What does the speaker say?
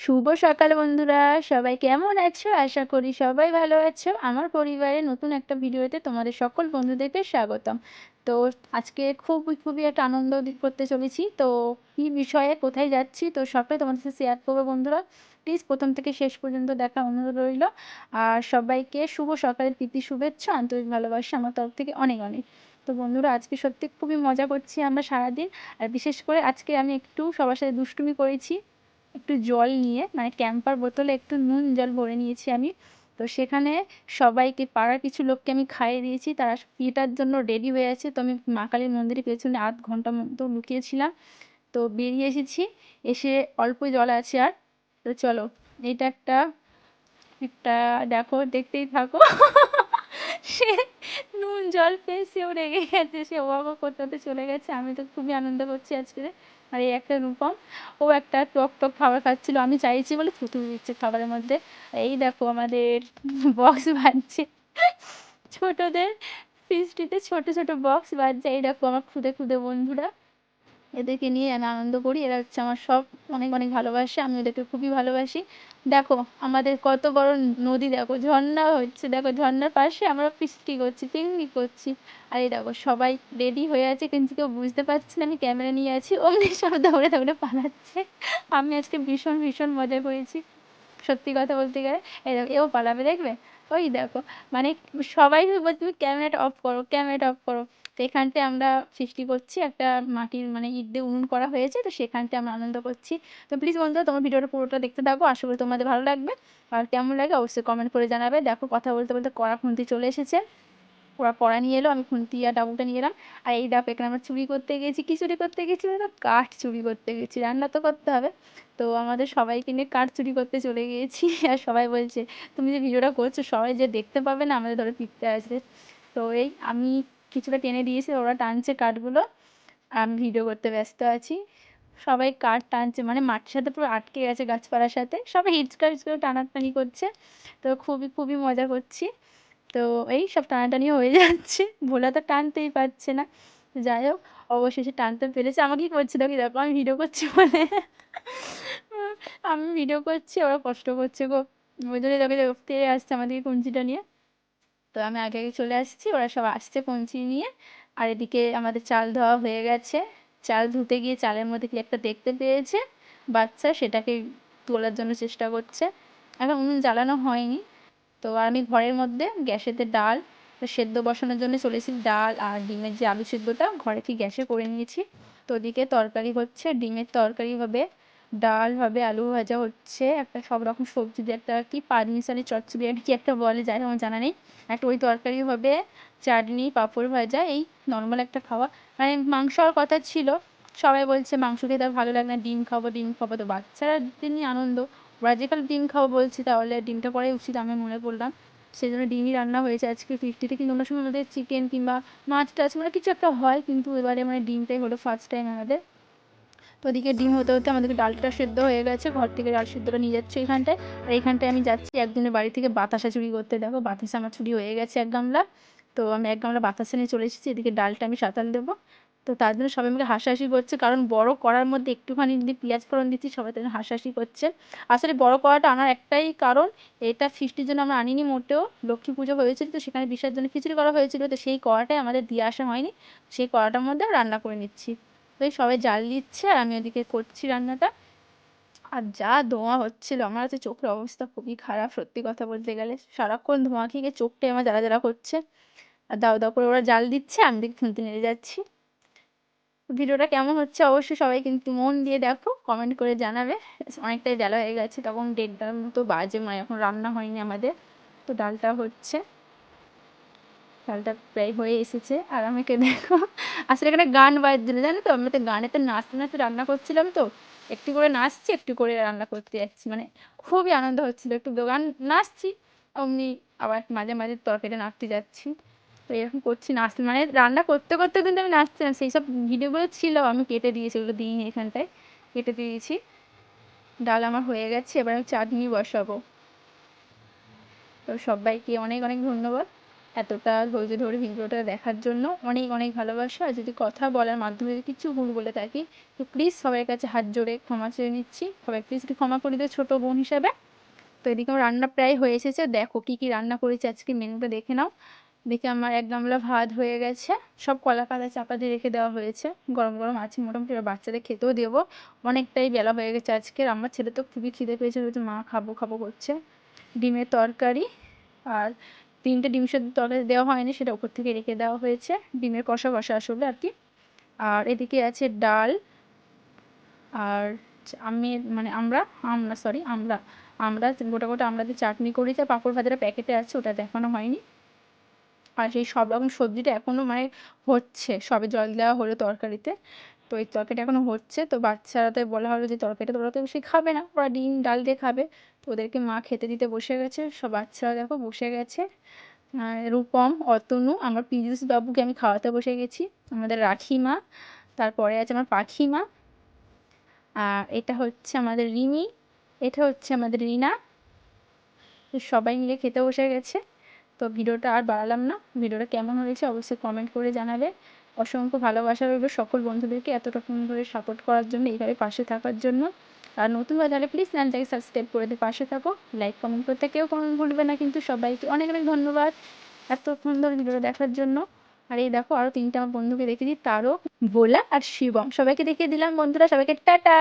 শুভ সকাল বন্ধুরা, সবাই কেমন আছো? আশা করি সবাই ভালো আছো। আমার পরিবারের নতুন একটা ভিডিওতে তোমাদের সকল বন্ধুদেরকে স্বাগতম। তো আজকে খুব খুবই একটা আনন্দ করতে চলেছি। তো কি বিষয়ে কোথায় যাচ্ছি, তো সবটাই তোমাদের সাথে শেয়ার করব বন্ধুরা। প্লিজ প্রথম থেকে শেষ পর্যন্ত দেখা অনুরোধ রইল। আর সবাইকে শুভ সকালের প্রীতি, শুভেচ্ছা, আন্তরিক ভালোবাসা আমার তরফ থেকে অনেক অনেক। তো বন্ধুরা, আজকে সত্যি খুবই মজা করছি আমরা সারাদিন। আর বিশেষ করে আজকে আমি একটু সবার সাথে দুষ্টুমি করেছি। একটু জল নিয়ে মানে ক্যাম্পার বোতলে একটু নুন, জল ভরে নিয়েছি আমি। তো সেখানে সবাইকে, পাড়ার কিছু লোককে আমি খাইয়ে দিয়েছি। তারা পিঠার জন্য রেডি হয়ে আছে। তো আমি মা কালীর মন্দিরের পেছনে আধ ঘণ্টা মতো লুকিয়েছিলাম। তো বেরিয়ে এসেছি। এসে অল্প জল আছে আর। তো চলো, এটা একটা একটা দেখো, দেখতেই থাকো। সে নুন, জল পেয়ে সেও রেগে গেছে, সে ও করতে করতে চলে গেছে। আমি তো খুবই আনন্দ করছি আজকে। আর এই একটা রূপম, ও একটা টক টক খাবার খাচ্ছিল। আমি চাইছি বলে থুতু দিচ্ছে খাবারের মধ্যে। এই দেখো আমাদের বক্স বাজছে। ছোটদের ফিস্টিতে ছোট ছোট বক্স বাজছে। এই দেখো আমার খুদে খুদে বন্ধুরা। এদেরকে নিয়ে আমি আনন্দ করি। এরা হচ্ছে আমার সব অনেক অনেক ভালোবাসে, আমি ওদেরকে খুবই ভালোবাসি। দেখো, আমাদের কত বড় নদী, দেখো ঝর্ণা হচ্ছে, দেখো ঝর্ণার পাশে আমরা ফিস্টি করছি, পিকনিক করছি। আর এই দেখো, সবাই রেডি হয়ে আছে। কিন্তু কেউ বুঝতে পারছে না, আমি ক্যামেরা নিয়ে আছি, অমনি সব দৌড়ে দৌড়ে পালাচ্ছে। আমি আজকে ভীষণ ভীষণ মজা করেছি, সত্যি কথা বলতে গেলে। এই দেখো, এও পালাবে, দেখবে? ওই দেখো মানে সবাই বলছে, তুমি ক্যামেরাটা অফ করো, ক্যামেরাটা অফ করো। তো এখানটায় আমরা সৃষ্টি করছি একটা মাটির মানে ইট দিয়ে উনুন করা হয়েছে, তো সেখানটায় আমরা আনন্দ করছি। তো প্লিজ বন্ধুরা, তোমার ভিডিওটা পুরোটা দেখতে থাকো, আশা করি তোমাদের ভালো লাগবে। আর কেমন লাগে অবশ্যই কমেন্ট করে জানাবে। দেখো, কথা বলতে বলতে কড়া খুন্তি চলে এসেছে। ওরা কড়া নিয়ে এলো, আমি খুন্তি আর ডাবুটা নিয়ে এলাম। আর এই ডাব এখানে আমরা চুরি করতে গেছি কি চুরি করতে গেছি বলো কাঠ চুরি করতে গেছি, রান্না তো করতে হবে। তো আমাদের সবাইকে নিয়ে কাঠ চুরি করতে চলে গিয়েছি। আর সবাই বলছে, তুমি যে ভিডিওটা করছ, সবাই যে দেখতে পাবে না, আমাদের ধরে পিটতে আসবে। তো এই আমি কিছুটা টেনে দিয়েছি, ওরা টানছে কাঠগুলো, আমি ভিডিও করতে ব্যস্ত আছি। সবাই কাঠ টানছে মানে মাটির সাথে পুরো আটকে গেছে গাছপালার সাথে। সবাই হিচকা হিচকা টানাটানি করছে। তো খুবই খুবই মজা করছি। তো এই সব টানাটানি হয়ে যাচ্ছে। ভোলা তো টানতেই পারছে না। যাই হোক, অবশেষে টানতে পেরেছে। আমাকেই করছে দেখি, দেখো, আমি ভিডিও করছি বলে। আমি ভিডিও করছি, ওরা কষ্ট করছে গো। ওই জন্য দেখো তেড়ে আসছে আমাদেরকে কঞ্চিটা নিয়ে। তো আমি আগে আগে চলে আসছি, ওরা সব আসছে কঞ্চি নিয়ে। আর এদিকে আমাদের চাল ধোয়া হয়ে গেছে। চাল ধুতে গিয়ে চালের মধ্যে কি একটা দেখতে পেয়েছে? বাচ্চা সেটাকে তোলার জন্য চেষ্টা করছে। এখন উনুন জ্বালানো হয়নি। তো আমি ঘরের মধ্যে গ্যাসেতে ডাল সেদ্ধ বসানোর জন্য চলেছি ডাল আর ডিমের যে আলু সেদ্ধটা, ঘরে কি গ্যাসে করে নিয়েছি। তো ওদিকে তরকারি হচ্ছে, ডিমের তরকারি হবে, ডাল হবে, আলু ভাজা হচ্ছে, একটা সব রকম সবজি দিয়ে একটা কি পাঁচমিশালি চচ্চড়ি আর কি একটা বলে, যাই আমার জানা নেই। একটা ওই তরকারি হবে, চাটনি, পাঁপড় ভাজা, এই নর্মাল একটা খাওয়া। মানে মাংস হওয়ার কথা ছিল, সবাই বলছে মাংস খেতে ভালো লাগে না, ডিম খাব ডিম খাব, তো বাচ্চারা দিনই আনন্দ। যেখানে ডিম খাব বলছি, তাহলে ডিমটা করাই উচিত আমি মনে করলাম সেই জন্য ডিমই রান্না হয়েছে আজকে ফিফটিতে কিন্তু অন্য সময় আমাদের চিকেন কিংবা মাছ টাছ মানে কিছু একটা হয়, কিন্তু এবারে মানে ডিমটাই হলো ফার্স্ট টাইম আমাদের। তো ওদিকে ডিম হতে হতে আমাদেরকে ডালটা সেদ্ধ হয়ে গেছে, ঘর থেকে ডাল সেদ্ধটা নিয়ে যাচ্ছে এখানটায়। আর এখানটায় আমি যাচ্ছি একজনের বাড়ি থেকে বাতাসা চুরি করতে। দেখো বাতাসা আমার চুরি হয়ে গেছে এক গামলা। তো আমি এক গামলা বাতাসা নিয়ে চলে এসেছি, এদিকে ডালটা আমি সাঁতাল দেবো। তো তার জন্য সবাই আমাকে হাসাহাসি করছে। কারণ বড় কড়ার মধ্যে একটুখানি যদি পেঁয়াজ ফোড়ন দিচ্ছি, সবাই তাদের হাসাহাসি করছে। আসলে বড় কড়াটা আনার একটাই কারণ, এটা ফিস্টির জন্য আমরা আনিনি মোটেও। লক্ষ্মী পুজো হয়েছিল তো, সেখানে বিসর্জনে জন্য খিচুড়ি করা হয়েছিল তো, সেই কড়াটাই আমাদের দিয়ে আসা হয়নি। সেই কড়াটার মধ্যে রান্না করে নিচ্ছি। তো এই সবাই জাল দিচ্ছে আর আমি ওদিকে করছি রান্নাটা। আর যা ধোঁয়া হচ্ছিল, আমার হচ্ছে চোখের অবস্থা খুবই খারাপ, সত্যি কথা বলতে গেলে। সারাক্ষণ ধোঁয়া খেয়ে চোখটাই আমার জ্বালা জ্বালা করছে। আর দাও দাও করে ওরা জাল দিচ্ছে, আমি দিকে খুঁতে নেড়ে যাচ্ছি। ভিডিওটা কেমন হচ্ছে অবশ্যই সবাই কিন্তু মন দিয়ে দেখো কমেন্ট করে জানাবে। অনেকটাই বেলা হয়ে গেছে, তখন দেড়টার মতো বাজে মানে এখন রান্না হয়নি আমাদের, তো ডালটা হচ্ছে। ডালটা প্রায় হয়ে এসেছে, আর আমাকে দেখো, আসলে এখানে গান বাজছিল, জানো তো? আমি তো গানেতে নাচতে নাচতে রান্না করছিলাম তো, একটু করে নাচছি, একটু করে রান্না করতে যাচ্ছি মানে খুবই আনন্দ হচ্ছিল। একটু গান নাচছি, অমনি আবার মাঝে মাঝে তরকারিটা নাচতে যাচ্ছি। তো এরকম করছি নাচতে। মানে রান্না করতে করতে কিন্তু আমি নাচছিলাম। সেই সব ভিডিওগুলো ছিল, আমি কেটে দিয়েছি, ওগুলো দিইনি এখানটায়। কেটে দিয়েছি। ডাল আমার হয়ে গেছে, এবার আমি চাটনি বসাবো। তো সবাইকে অনেক অনেক ধন্যবাদ এতটা ধৈর্য ধরে ভিডিওটা দেখার জন্য। অনেক অনেক ভালোবাসা। আর যদি কথা বলার মাধ্যমে যদি কিছু ভুল বলে থাকি, তো প্লিজ সবার কাছে হাত জোড়ে ক্ষমা চেয়ে নিচ্ছি। সবাই প্লিজ ক্ষমা করে দিও ছোটো বোন হিসাবে। তো এদিকে আমার রান্না প্রায় হয়ে এসেছে। দেখো কী কী রান্না করেছি, আজকে মেনুটা দেখে নাও। দেখে আমার এক গামলা ভাত হয়ে গেছে। সব কলা পাতা চাপা দিয়ে রেখে দেওয়া হয়েছে। গরম গরম আছে মোটামুটি এবার বাচ্চাদের খেতেও দেবো। অনেকটাই বেলা হয়ে গেছে আজকের। আমার ছেলে তো খুবই খিদে পেয়েছে, বলছে, মা, খাব খাব, করছে। ডিমের তরকারি আর তিনটে ডিম সেদ্ধ তরকারি দেওয়া হয়নি, সেটা উপর থেকে রেখে দেওয়া হয়েছে। ডিমের কষা কষা আসলে আর কি। আর এদিকে আছে ডাল আর আমি মানে আমরা আমরা সরি আমরা। আমরা গোটা গোটা আমরা যে চাটনি করেছি পাঁপড় ভাজাটা প্যাকেটে আছে ওটা দেখানো হয়নি। আর সেই সব রকম সবজিটা এখনও মানে হচ্ছে। সবে জল দেওয়া হলো তরকারিতে। তো এই তরকারিটা এখনও হচ্ছে। তো বাচ্চারাদের বলা হলো যে, তরকারিটা তোরা তো বেশি খাবে না। ওরা ডিম, ডাল দিয়ে খাবে। তো ওদেরকে মা খেতে দিতে বসে গেছে। সব বাচ্চারা দেখো বসে গেছে। রূপম, অতনু, আমার পীযূষ বাবুকে আমি খাওয়াতে বসে গেছি। আমাদের রাখি মা, তারপরে আছে আমার পাখি মা। আর এটা হচ্ছে আমাদের রিমি, এটা হচ্ছে আমাদের রিনা। সবাই মিলে খেতে বসে গেছে। তো ভিডিওটা আর বাড়ালাম না। ভিডিওটা কেমন হয়েছে অবশ্যই কমেন্ট করে জানাবে। অসংখ্য ভালোবাসা রইল সকল বন্ধুদেরকে এতটুকু ধরে সাপোর্ট করার জন্য, এইভাবে পাশে থাকার জন্য। আর নতুন তাহলে প্লিজ চ্যানেলটাকে সাবস্ক্রাইব করে দিয়ে পাশে থাকো। লাইক কমেন্ট করতে কেউ কমেন্ট ভুলবে না, কিন্তু সবাইকে অনেক অনেক ধন্যবাদ এতক্ষণ ধরে ভিডিওটা দেখার জন্য। আর এই দেখো আরও তিনটে আমার বন্ধুকে দেখে দিই তারও ভোলা আর শিবম। সবাইকে দেখিয়ে দিলাম বন্ধুরা, সবাইকে টাটা!